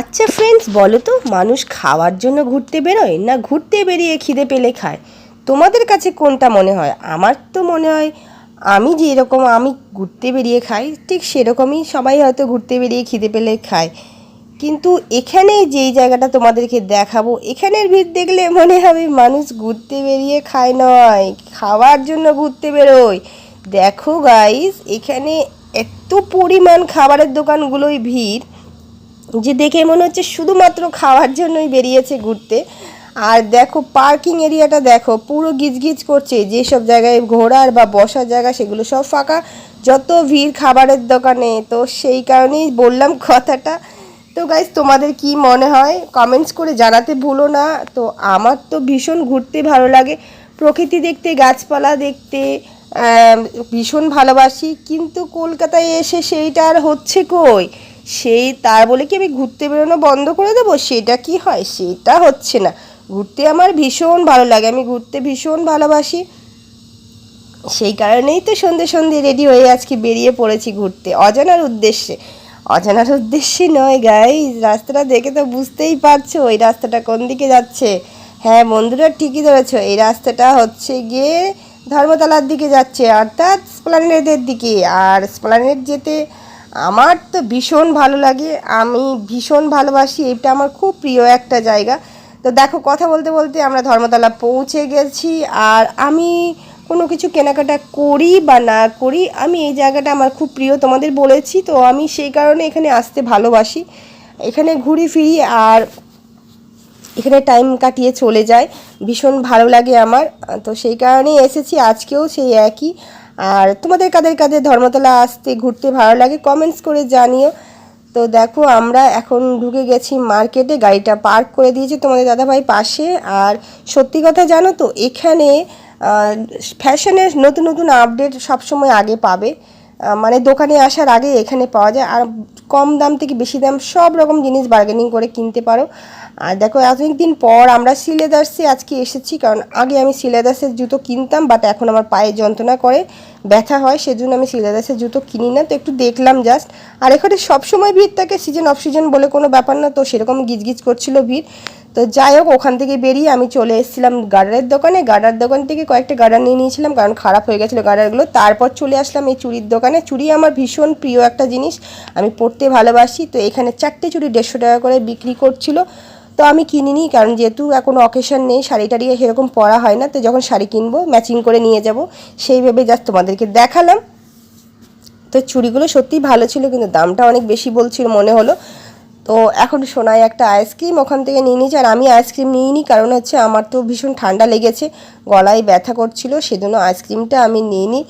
আচ্ছা ফ্রেন্ডস বলো তো, মানুষ খাওয়ার জন্য ঘুরতে বেরোয় না ঘুরতে বেরিয়ে খিদে পেলে খায়? তোমাদের কাছে কোনটা মনে হয়? আমার তো মনে হয় আমি যেরকম আমি ঘুরতে বেরিয়ে খাই, ঠিক সেরকমই সবাই হয়তো ঘুরতে বেরিয়ে খিদে পেলে খায়। কিন্তু এখানে যেই জায়গাটা তোমাদেরকে দেখাবো, এখানের ভিড় দেখলে মনে হবে মানুষ ঘুরতে বেরিয়ে খায় নয়, খাওয়ার জন্য ঘুরতে বেরোয়। দেখো গাইস এখানে এত পরিমাণ খাবারের দোকানগুলোই ভিড়। যে দেখে মনে হচ্ছে শুধুমাত্র খাওয়ার জন্যই বেরিয়েছে ঘুরতে। আর দেখো পার্কিং এরিয়াটা দেখো, পুরো গিজগিজ করছে। যেসব জায়গায় ঘোরার বা বসার জায়গা, সেগুলো সব ফাঁকা। যত ভিড় খাবারের দোকানে, তো সেই কারণেই বললাম কথাটা। তো গাইজ তোমাদের কি মনে হয়? কমেন্টস করে জানাতে ভুলো না। তো আমার তো ভীষণ ঘুরতে ভালো লাগে। প্রকৃতি দেখতে, গাছপালা দেখতে ভীষণ ভালোবাসি। কিন্তু কলকাতায় এসে সেইটা আর হচ্ছে কই? সেই তার বলে কি আমি ঘুরতে বেরোনো বন্ধ করে দেবো? সেটা কি হয়? সেটা হচ্ছে না। ঘুরতে আমার ভীষণ ভালো লাগে। আমি ঘুরতে ভীষণ ভালোবাসি। সেই কারণেই তো সন্ধে সন্ধে রেডি হয়ে আজকে বেরিয়ে পড়েছি ঘুরতে। অজানার উদ্দেশ্যে। অজানার উদ্দেশ্যে নয় গাই রাস্তাটা দেখে তো বুঝতেই পারছ এই রাস্তাটা কোন দিকে যাচ্ছে। হ্যাঁ বন্ধুরা, ঠিকই ধরেছো। এই রাস্তাটা হচ্ছে গিয়ে ধর্মতলার দিকে যাচ্ছে। অর্থাৎ স্প্লানেডের দিকে। আর স্প্লানেড যেতে আমার তো ভীষণ ভালো লাগে, আমি ভীষণ ভালোবাসি, এটা আমার খুব প্রিয় একটা জায়গা। তো দেখো, কথা বলতে বলতে আমরা ধর্মতলা পৌঁছে গেছি, আর আমি কোনো কিছু কেনাকাটা করি বা না করি, আমি এই জায়গাটা আমার খুব প্রিয়, তোমাদের বলেছি, তো আমি সেই কারণে এখানে আসতে ভালোবাসি। এখানে ঘুরি ফিরি আর এখানে টাইম কাটিয়ে চলে যায়, ভীষণ ভালো লাগে আমার, তো সেই কারণেই এসেছি, আজকেও সেই একই। আর তোমাদের কাদের কাদের ধর্মতলা আসতে ঘুরতে ভালো লাগে কমেন্টস করে জানিও। তো দেখো, আমরা এখন ঢুকে গেছি মার্কেটে গাড়িটা পার্ক করে দিয়েছি তোমাদের দাদাভাই পাশে। আর সত্যি কথা জানো তো, এখানে ফ্যাশনের নতুন নতুন আপডেট সবসময় আগে পাবে। মানে দোকানে আসার আগে এখানে পাওয়া যায়। আর কম দাম থেকে বেশি দাম সব রকম জিনিস বার্গেনিং করে কিনতে পারো। আর দেখো, এতদিন দিন পর আমরা সিলেদার্সে আজকে এসেছি, কারণ আগে আমি সিলেদার্সের জুতো কিনতাম বাট এখন আমার পায়ে যন্ত্রণা করে ব্যথা হয়, সেজন্য আমি সিলেদার্সের জুতো কিনি না, তো একটু দেখলাম জাস্ট আর এখানে সবসময় ভিড় থাকে সিজন অফ সিজন বলে কোনো ব্যাপার না, তো সেরকম গিজগিজ করছিল ভিড়। তো যাই হোক, ওখান থেকে বেরিয়ে আমি চলে এসেছিলাম গার্ডারের দোকানে। গার্ডার দোকান থেকে কয়েকটা গার্ডার নিয়ে নিয়েছিলাম, কারণ খারাপ হয়ে গেছিল গার্ডারগুলো। তারপর চলে আসলাম এই চুড়ির দোকানে। চুড়ি আমার ভীষণ প্রিয় একটা জিনিস, আমি পরতে ভালোবাসি, তো এখানে চারটে চুড়ি দেড়শো টাকা করে বিক্রি করছিল। তো আমি কিনিনি, কারণ যেহেতু এখন অকেশন নেই, শাড়ি টাড়ি সেরকম পরা হয় না, তো যখন শাড়ি কিনবো ম্যাচিং করে নিয়ে যাব। সেই ভেবে জাস্ট তোমাদেরকে দেখালাম। তো চুড়িগুলো সত্যিই ভালো ছিল, কিন্তু দামটা অনেক বেশি বলছিল মনে হলো। তো এখন সোনায় একটা আইসক্রিম ওখান থেকে নিয়ে নিয়েছি, আর আমি আইসক্রিম নিইনি, কারণ হচ্ছে আমার তো ভীষণ ঠান্ডা লেগেছে, গলায় ব্যথা করছিল, সেজন্য আইসক্রিমটা আমি নিইনি।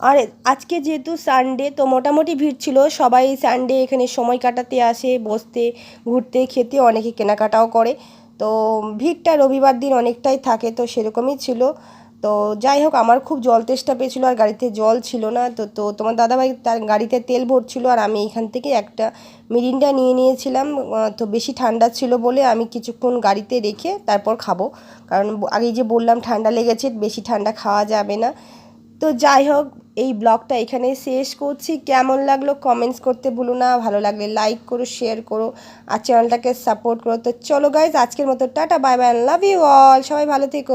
আর আজকে যেহেতু সানডে তো মোটামুটি ভিড় ছিল। সবাই সানডে এখানে সময় কাটাতে আসে, বসতে, ঘুরতে, খেতে, অনেকে কেনাকাটাও করে। তো ভিড়টা রবিবার দিন অনেকটাই থাকে, তো সেরকমই ছিল। তো যাই হোক, আমার খুব জল তেষ্টা পেয়েছিলো আর গাড়িতে জল ছিল না। তো তো তোমার দাদাভাই তার গাড়িতে তেল ভরছিল আর আমি এখান থেকে একটা মিরিন্ডা নিয়ে নিয়েছিলাম। তো বেশি ঠান্ডা ছিল বলে আমি কিছুক্ষণ গাড়িতে রেখে তারপর খাব। কারণ আগে যে বললাম ঠান্ডা লেগেছে, বেশি ঠান্ডা খাওয়া যাবে না। তো যাই হোক, এই ব্লগটা এখানে শেষ করছি। কেমন লাগল কমেন্টস করতে ভুলো না, ভালো লাগলে লাইক করো শেয়ার করো, আর চ্যানেলটাকে সাপোর্ট করো। তো চলো গাইজ আজকের মতো tata bye bye love you all সবাই ভালো থেকো।